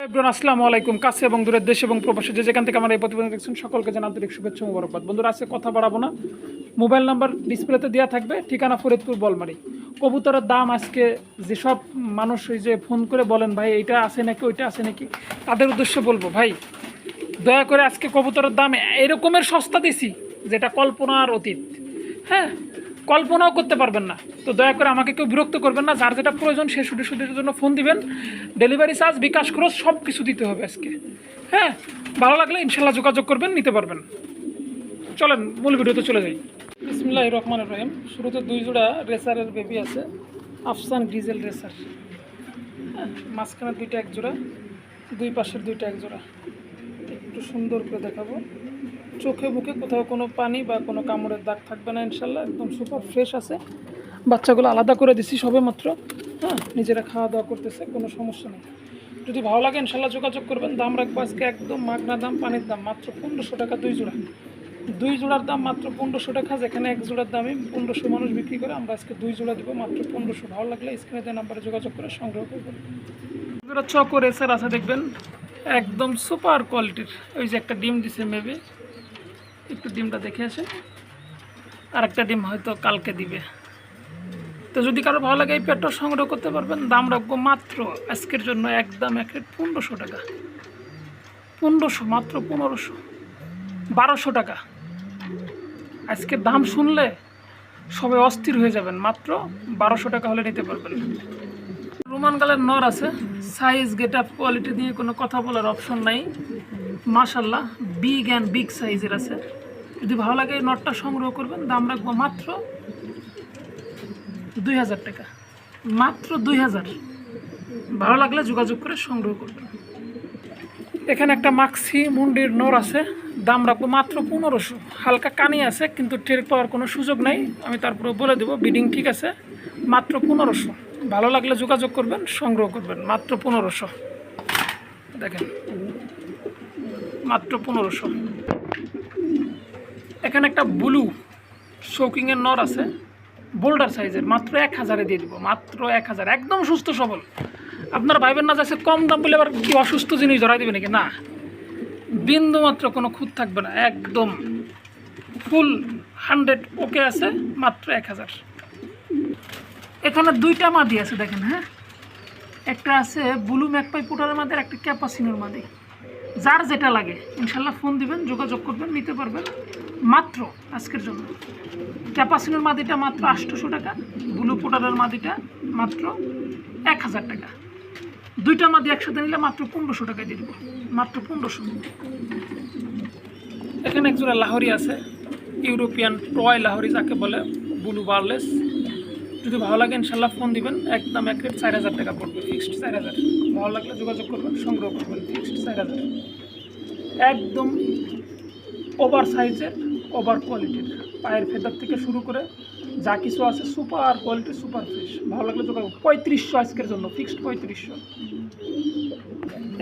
আসসালামু আলাইকুম। কাছে এবং দূরের দেশ এবং প্রবাসী যে যেখান থেকে আমার এই প্রতিবেদন দেখছেন, সকলকে জানা আন্তরিক শুভেচ্ছা মুবারকবাদ। বন্ধুরা, আজকে কথা বাড়াবো না। মোবাইল নাম্বার ডিসপ্লেতে দেওয়া থাকবে, ঠিকানা ফরিদপুর, বলমারি। কবুতরের দাম আজকে যেসব মানুষ ওই যে ফোন করে বলেন, ভাই এইটা আছে নাকি, ওইটা আছে নাকি? তাদের উদ্দেশ্যে বলব, ভাই, দয়া করে আজকে কবুতরের দাম এরকমের সস্তা দিছি, যেটা কল্পনার অতীত। হ্যাঁ? কল্পনাও করতে পারবেন না। তো দয়া করে আমাকে কেউ বিরক্ত করবেন না, যার যেটা প্রয়োজন সে শুধু শুধুর জন্য ফোন দিবেন। ডেলিভারি চার্জ, বিকাশ খরচ সব কিছু দিতে হবে আজকে। হ্যাঁ ভালো লাগলে ইনশাল্লাহ যোগাযোগ করবেন, নিতে পারবেন। চলেন, মূল ভিডিওতে চলে যাই। বিসমিল্লাহ রহমান রহিম। শুরুতে দুই জোড়া রেসারের বেবি আছে, আফসান ডিজেল রেসার। হ্যাঁ মাঝখানে দুইটা এক জোড়া, দুই পাশের দুইটা এক জোড়া। একটু সুন্দর করে দেখাবো। চোখে মুখে কোথাও কোনো পানি বা কোনো কামড়ের দাগ থাকবে না, ইনশাল্লাহ। একদম সুপার ফ্রেশ আছে। বাচ্চাগুলো আলাদা করে দিছি সবে মাত্র। হ্যাঁ নিজেরা খাওয়া দাওয়া করতেছে, কোনো সমস্যা নেই। যদি ভালো লাগে, ইনশাল্লাহ যোগাযোগ করবেন। দাম রাখব আজকে একদম মাগনা দাম, পানির দাম, মাত্র পনেরোশো টাকা দুই জোড়া। দুই জোড়ার দাম মাত্র পনেরোশো টাকা, যেখানে এক জোড়ার দামে পনেরোশো মানুষ বিক্রি করে, আমরা আজকে দুই জোড়া দেবো, মাত্র পনেরোশো। ভালো লাগলে স্ক্রিনে দেওয়া নাম্বারে যোগাযোগ করে সংগ্রহ করবেন। জোড়া চকো রেসার আছে, দেখবেন। একদম সুপার কোয়ালিটির ওই যে একটা ডিম দিছে মেবি একটু ডিমটা দেখে আসে। আর একটা ডিম হয়তো কালকে দিবে। তো যদি কারও ভালো লাগে এই পেটটা সংগ্রহ করতে পারবেন, দাম রাখব মাত্র আজকের জন্য একদম এক রেট পনেরোশো টাকা। পনেরোশো, মাত্র পনেরোশো। বারোশো টাকা। আজকের দাম শুনলে সবাই অস্থির হয়ে যাবেন, মাত্র বারোশো টাকা হলে নিতে পারবেন। রোমান গালের নর আছে সাইজ গেট আপ কোয়ালিটি নিয়ে কোনো কথা বলার অপশন নাই। মাশাল্লাহ বিগ অ্যান্ড বিগ সাইজের আছে। যদি ভালো লাগে নটটা সংগ্রহ করবেন, দাম রাখব মাত্র দুই হাজার টাকা। মাত্র দুই হাজার। ভালো লাগলে যোগাযোগ করে সংগ্রহ করবেন। এখানে একটা মাক্সি মুন্ডির নোর আছে, দাম রাখব মাত্র পনেরোশো। হালকা কানি আছে, কিন্তু টের পাওয়ার কোনো সুযোগ নাই। আমি তারপরে বলে দেবো বিডিং ঠিক আছে, মাত্র পনেরোশো। ভালো লাগলে যোগাযোগ করবেন, সংগ্রহ করবেন, মাত্র পনেরোশো। দেখেন। মাত্র পনেরোশো। এখানে একটা ব্লু শৌকিংয়ের নর আছে, বোল্ডার সাইজের, মাত্র এক হাজারে দিয়ে দিব, মাত্র এক হাজার, একদম সুস্থ সবল। আপনার ভাইবেন না যাচ্ছে কম দাম বলে আবার কি অসুস্থ জিনিস ধরাই দেবে নাকি? না। বিন্দু মাত্র কোনো খুঁত থাকবে না, একদম ফুল হান্ড্রেড ওকে আছে, মাত্র এক হাজার। এখানে দুইটা মাদি আছে দেখেন হ্যাঁ? একটা আছে ব্লু ম্যাকপাই পোটারের মাদি, আর একটা ক্যাপাসিনোর মাদি। যার যেটা লাগে। ইনশাল্লাহ ফোন দিবেন, যোগাযোগ করবেন, নিতে পারবেন। মাত্র আজকের জন্য। ক্যাপাসিনোর মাদিটা মাত্র আটশোশো টাকা, ব্লু পোটারের মাদিটা মাত্র এক হাজার টাকা। দুইটা মাদি একসাথে নিলে মাত্র পনেরোশো টাকায় দিয়ে দেবো। মাত্র পনেরোশো। এখানে একজোড়া লাহরি আছে, ইউরোপিয়ান টয় লাহরি যাকে বলে, ব্লু বার্লেস। যদি ভালো লাগে ইনশাল্লাহ ফোন দিবেন, একদম এক রেট চার হাজার টাকা পড়বে, ফিক্সড চার হাজার। ভালো লাগলে যোগাযোগ করবেন, সংগ্রহ করবেন ফিক্সড চার হাজার। একদম ওভার সাইজের ওভার কোয়ালিটির পায়ের ফেদার থেকে শুরু করে যা কিছু আছে সুপার কোয়ালিটি সুপার ফ্রেশ ভালো লাগলে যোগাযোগ পঁয়ত্রিশশো আজকের জন্য ফিক্সড পঁয়ত্রিশশো।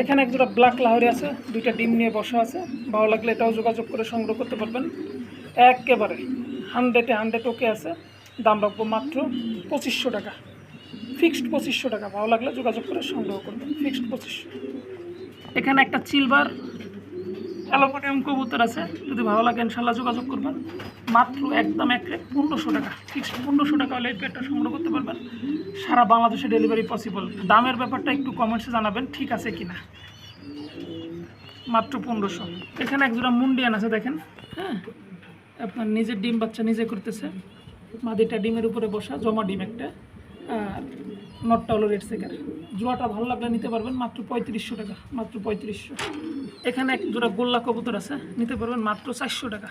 এখানে একজোড়া ব্ল্যাক লাহরি আছে, দুইটা ডিম নিয়ে বসা আছে। ভালো লাগলে এটাও যোগাযোগ করে সংগ্রহ করতে পারবেন। একেবারে হান্ড্রেডে হান্ড্রেড ওকে আছে। দাম রাখব মাত্র পঁচিশশো টাকা। ফিক্সড পঁচিশশো টাকা, ভালো লাগলে যোগাযোগ করে সংগ্রহ করবেন। ফিক্সড পঁচিশশো। এখানে একটা চিলবার অ্যালুমিনিয়াম কবুতর আছে, যদি ভালো লাগে ইনশাল্লাহ যোগাযোগ করবেন। মাত্র একদম এক রেট পনেরোশো টাকা। ফিক্সড পনেরোশো টাকা হলে এই পেটটা সংগ্রহ করতে পারবেন। সারা বাংলাদেশে ডেলিভারি পসিবল। দামের ব্যাপারটা একটু কমেন্টসে জানাবেন, ঠিক আছে কি না মাত্র পনেরোশো। এখানে একজোড়া মুন্ডিয়ান আছে, দেখেন। হ্যাঁ? আপনার নিজের ডিম বাচ্চা নিজে করতেছে। মাদিটা ডিমের উপরে বসা, জমা ডিম একটা। নটটা হলো রেড সেকার জোড়াটা ভালো লাগলে নিতে পারবেন মাত্র পঁয়ত্রিশশো টাকা, মাত্র পঁয়ত্রিশশো। এখানে এক জোড়া গোল্লা কবুতর আছে, নিতে পারবেন মাত্র চারশো টাকা।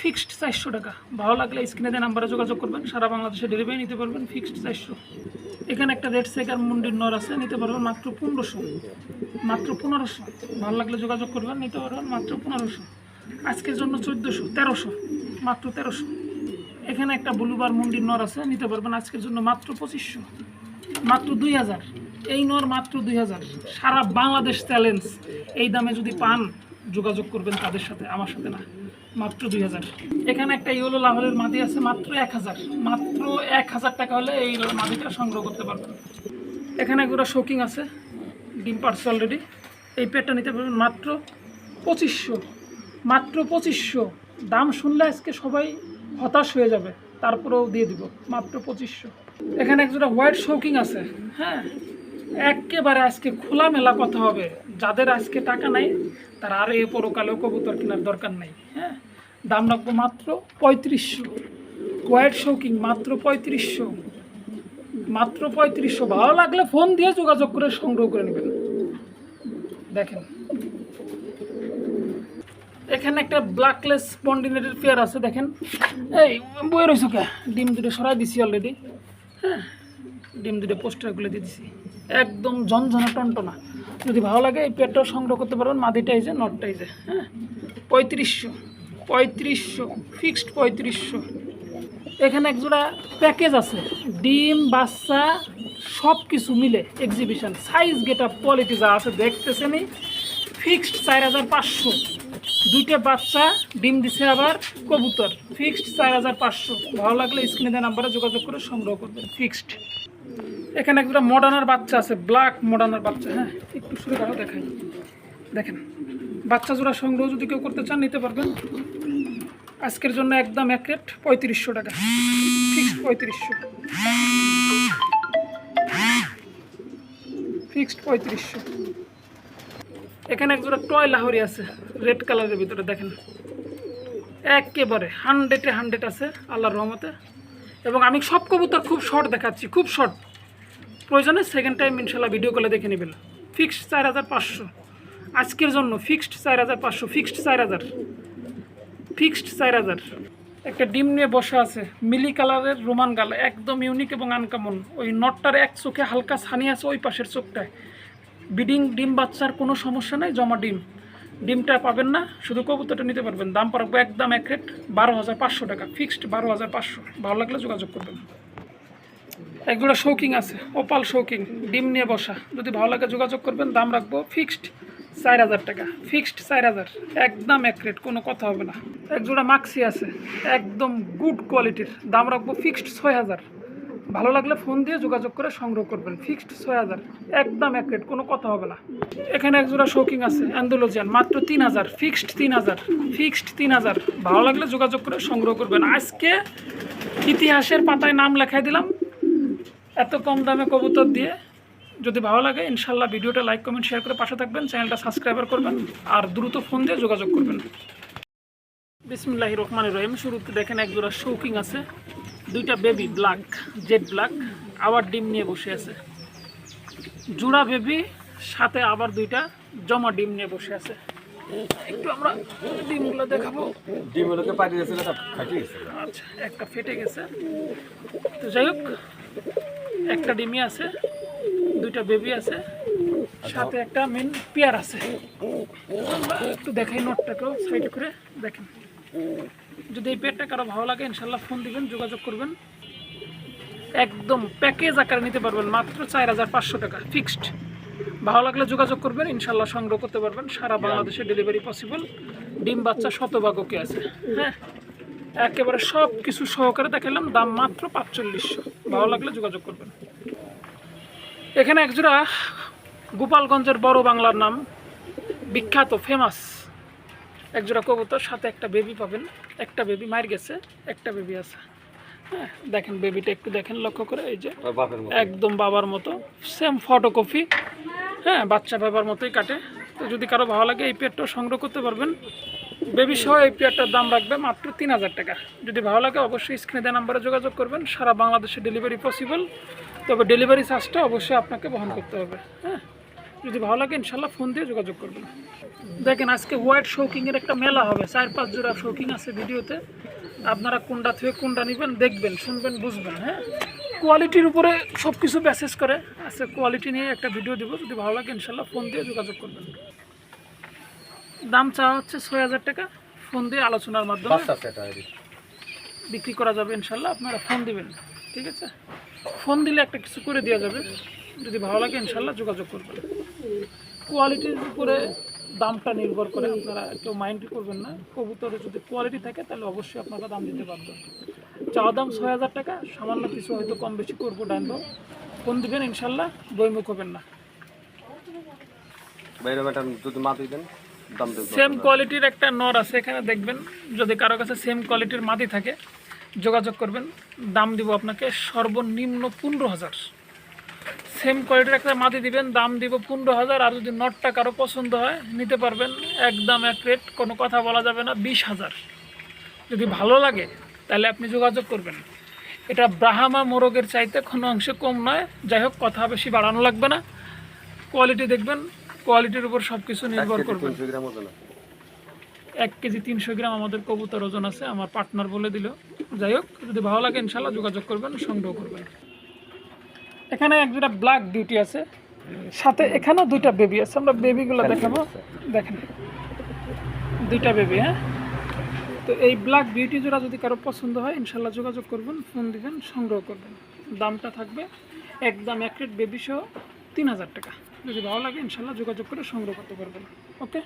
ফিক্সড চারশো টাকা। ভালো লাগলে স্ক্রিনে দেওয়া নাম্বারে যোগাযোগ করবেন, সারা বাংলাদেশে ডেলিভারি নিতে পারবেন ফিক্সড চারশো। এখানে একটা রেড সেকার মুন্ডির নর আছে, নিতে পারবেন মাত্র পনেরোশো। মাত্র পনেরোশো। ভালো লাগলে যোগাযোগ করবেন, নিতে পারবেন মাত্র পনেরোশো। আজকের জন্য চোদ্দোশো, তেরোশো, মাত্র তেরোশো। এখানে একটা ব্লুবার মুন্ডির নর আছে, নিতে পারবেন আজকের জন্য মাত্র পঁচিশশো। মাত্র দুই হাজার। এই নর মাত্র দুই হাজার। সারা বাংলাদেশ চ্যালেঞ্জ এই দামে যদি পান, যোগাযোগ করবেন তাদের সাথে, আমার সাথে না। মাত্র দুই হাজার। এখানে একটা ইয়েলো লাহরের মাদি আছে, মাত্র এক হাজার। মাত্র এক হাজার টাকা হলে এই মাদিটা সংগ্রহ করতে পারবেন। এখানে একটা শোকিং আছে, ডিম পারছে অলরেডি এই পেটটা নিতে পারবেন মাত্র পঁচিশশো। মাত্র পঁচিশশো। দাম শুনলে আজকে সবাই হতাশ হয়ে যাবে, তারপরেও দিয়ে দিব, মাত্র পঁচিশশো। এখানে একজোড়া হোয়াইট শৌকিং আছে হ্যাঁ? একেবারে আজকে খোলামেলা কথা হবে, যাদের আজকে টাকা নাই, তারা আর এই পরকালেও কবুতর কেনার দরকার নাই হ্যাঁ? দাম রাখব মাত্র পঁয়ত্রিশশো। হোয়াইট শৌকিং মাত্র পঁয়ত্রিশশো। মাত্র পঁয়ত্রিশশো। ভালো লাগলে ফোন দিয়ে যোগাযোগ করে সংগ্রহ করে নেবেন। দেখেন। এখানে একটা ব্ল্যাকলেস পন্ডিনেটের পেয়ার আছে, দেখেন। এই বই রয়েছে কে? ডিম দুটো সরাই দিছি অলরেডি হ্যাঁ ডিম দুটো পোস্টারগুলো দিয়ে দিছি। একদম ঝনঝনা টনটনা। যদি ভালো লাগে, এই পেয়ারটাও সংগ্রহ করতে পারবেন। মাদিটা এই যে নটটা যে হ্যাঁ। পঁয়ত্রিশশো পঁয়ত্রিশশো ফিক্সড পঁয়ত্রিশশো। এখানে একজোড়া প্যাকেজ আছে। ডিম, বাচ্চা সব কিছু মিলে এক্সিবিশন সাইজ গেট কোয়ালিটি যা আছে, দেখতেছেনই। ফিক্সড চার হাজার পাঁচশো। দুইটা বাচ্চা ডিম দিছে আবার কবুতর। ফিক্সড চার হাজার পাঁচশো। ভালো লাগলে স্ক্রিনে নাম্বারে যোগাযোগ করে সংগ্রহ করবেন। ফিক্সড এখানে একটা মডার্নার বাচ্চা আছে ব্ল্যাক মডার্নার বাচ্চা। হ্যাঁ একটু শুরু করা দেখাই। দেখেন, বাচ্চা জোড়া সংগ্রহ যদি কেউ করতে চান, নিতে পারবেন। আজকের জন্য একদম এক রেট পঁয়ত্রিশশো টাকা। ফিক্সড পঁয়ত্রিশশো। ফিক্সড পঁয়ত্রিশশো। এখানে একজোড়া টয় লাহরি আছে রেড কালারের ভিতরে দেখেন। একেবারে হান্ড্রেডে হান্ড্রেড আছে, আল্লাহর রহমতে। এবং আমি সব কবুতর খুব শর্ট দেখাচ্ছি, খুব শর্ট প্রয়োজনে সেকেন্ড টাইম ইনশাল্লাহ ভিডিও কলে দেখে নেবেন। ফিক্সড চার হাজার পাঁচশো। আজকের জন্য ফিক্সড চার হাজার পাঁচশো ফিক্সড চার হাজার। ফিক্সড চার হাজার। একটা ডিম নিয়ে বসে আছে, মিলি কালারের রোমান গাল, একদম ইউনিক এবং আনকামন ওই নটটার এক চোখে হালকা ছানি আছে, ওই পাশের চোখটায়। বিডিং ডিম বাচ্চার কোনো সমস্যা নাই, জমা ডিম। ডিমটা পাবেন না, শুধু কবুতরটা নিতে পারবেন। দাম পারব একদম এক রেট, বারো হাজার পাঁচশো টাকা, ফিক্সড বারো হাজার পাঁচশো। ভালো লাগলে যোগাযোগ করবেন। একজোড়া শৌকিং আছে ওপাল শৌকিং ডিম নিয়ে বসা। যদি ভালো লাগে যোগাযোগ করবেন, দাম রাখব ফিক্সড চার হাজার টাকা, ফিক্সড চার হাজার। একদম এক রেট, কোনো কথা হবে না। একজোড়া মাক্সি আছে, একদম গুড কোয়ালিটির। দাম রাখব ফিক্সড ছয় হাজার। ভালো লাগলে ফোন দিয়ে যোগাযোগ করে সংগ্রহ করবেন। ফিক্সড ছয় হাজার। একদম এক রেট কোনো কথা হবে না। এখানে একজোড়া শৌকিং আছে অ্যান্ডোলজিয়ান মাত্র তিন হাজার ফিক্সড তিন হাজার ফিক্সড তিন হাজার। ভালো লাগলে যোগাযোগ করে সংগ্রহ করবেন। আজকে ইতিহাসের পাতায় নাম লেখাই দিলাম। এত কম দামে কবুতর দিয়ে। যদি ভালো লাগে, ইনশাল্লাহ ভিডিওটা লাইক কমেন্ট শেয়ার করে পাশে থাকবেন, চ্যানেলটা সাবস্ক্রাইবার করবেন, আর দ্রুত ফোন দিয়ে যোগাযোগ করবেন। বিসমুল্লাহি রহমান রহিম। শুরুতে দেখেন এক জোড়া শৌকিং আছে। দুইটা বেবি ব্ল্যাক জেড ব্ল্যাক আবার ডিম নিয়ে বসে আছে। জোড়া বেবি সাথে আবার দুইটা জমা ডিম নিয়ে বসে আছে। একটু আমরা ডিমগুলো দেখাবো। ডিমগুলোকে পাঠিয়ে গেছে আচ্ছা একটা ফেটে গেছে। তো যাই হোক একটা ডিমি আছে দুইটা বেবি আছে সাথে একটা মেন পেয়ার আছে। একটু দেখাই নোটটাকেও সাইড করে দেখেন। যদি এই পেয়ারটা কারও ভালো লাগে ইনশাল্লাহ ফোন দিবেন যোগাযোগ করবেন। একদম প্যাকেজ আকারে নিতে পারবেন মাত্র চার হাজার পাঁচশো টাকা ফিক্সড ভালো লাগলে যোগাযোগ করবেন ইনশাল্লাহ সংগ্রহ করতে পারবেন। সারা বাংলাদেশে ডেলিভারি পসিবল ডিম বাচ্চা শতভাগকে আছে হ্যাঁ? একেবারে সব কিছু সহকারে দেখালাম দাম মাত্র পাঁচচল্লিশশো। ভালো লাগলে যোগাযোগ করবেন। এখানে একজোড়া গোপালগঞ্জের বড় বাংলার নাম বিখ্যাত ফেমাস একজোড়া কবুতর সাথে একটা বেবি পাবেন। একটা বেবি মার গেছে একটা বেবি আছে। হ্যাঁ দেখেন বেবিটা একটু দেখেন লক্ষ্য করে এই যে একদম বাবার মতো। সেম ফটোকপি হ্যাঁ বাচ্চা বাবার মতোই কাটে। তো যদি কারও ভালো লাগে এই পেয়ারটাও সংগ্রহ করতে পারবেন। বেবি সহ এই পেয়ারটার দাম রাখবে মাত্র তিন হাজার টাকা। যদি ভালো লাগে অবশ্যই স্ক্রিনে দেওয়া নাম্বারে যোগাযোগ করবেন। সারা বাংলাদেশে ডেলিভারি পসিবল তবে ডেলিভারি চার্জটা অবশ্যই আপনাকে বহন করতে হবে। হ্যাঁ। যদি ভালো লাগে ইনশাল্লাহ ফোন দিয়ে যোগাযোগ করবেন। দেখেন আজকে হোয়াইট শৌকিংয়ের একটা মেলা হবে চার পাঁচ জোড়া শৌকিং আছে ভিডিওতে। আপনারা কোনটা থেকে কোনটা নেবেন দেখবেন শুনবেন বুঝবেন হ্যাঁ? কোয়ালিটির উপরে সব কিছু মেসেজ করে। আজকে কোয়ালিটি নিয়ে একটা ভিডিও দিব যদি ভালো লাগে ইনশাল্লাহ ফোন দিয়ে যোগাযোগ করবেন। দাম চাওয়া হচ্ছে ছয় হাজার টাকা ফোন দিয়ে আলোচনার মাধ্যমে বিক্রি করা যাবে ইনশাল্লাহ আপনারা ফোন দিবেন ঠিক আছে? ফোন দিলে একটা কিছু করে দেওয়া যাবে। যদি ভালো লাগে ইনশাল্লাহ যোগাযোগ করবেন। কোয়ালিটির উপরে দামটা নির্ভর করে আপনারা কেউ মাইন্ড করবেন না। কবুতরে যদি কোয়ালিটি থাকে তাহলে অবশ্যই আপনারা দাম দিতে পারবেন চাওয়া দাম ছয় হাজার টাকা সামান্য কিছু হয়তো কম বেশি করব ডাইনবো ফোন দিবেন ইনশাল্লাহ বইমুখ হবেন না। সেম কোয়ালিটির একটা নর আছে এখানে দেখবেন। যদি কারও কাছে সেম কোয়ালিটির মাটি থাকে যোগাযোগ করবেন। দাম দিব আপনাকে সর্বনিম্ন পনেরো হাজার। সেম কোয়ালিটির একটা মাটি দিবেন দাম দিব পনেরো হাজার আর যদি নটটা কারও পছন্দ হয় নিতে পারবেন। একদম এক রেট কোনো কথা বলা যাবে না বিশ হাজার। যদি ভালো লাগে তাহলে আপনি যোগাযোগ করবেন। এটা ব্রাহামা মোরগের চাইতে কোনো অংশে কম নয়। যাই হোক কথা বেশি বাড়ানো লাগবে না। কোয়ালিটি দেখবেন কোয়ালিটির উপর সব কিছু নির্ভর করবে। এক কেজি তিনশো গ্রাম আমাদের কবুতর ওজন আছে আমার পার্টনার বলে দিল। যাই হোক যদি ভালো লাগে ইনশাল্লাহ যোগাযোগ করবেন সংগ্রহ করবেন। এখানে এক দুটা ব্ল্যাক বিউটি আছে। সাথে এখানেও দুইটা বেবি আছে। আমরা বেবিগুলো দেখাবো। দেখেন। দুইটা বেবি হ্যাঁ? তো এই ব্ল্যাক বিউটি জোড়া যদি কারও পছন্দ হয় ইনশাল্লাহ যোগাযোগ করবেন ফোন দিবেন সংগ্রহ করবেন। দামটা থাকবে একদম এক রেট বেবি সহ তিন হাজার টাকা। যদি ভালো লাগে ইনশাল্লাহ যোগাযোগ করে সংগ্রহ করতে পারবেন। ওকে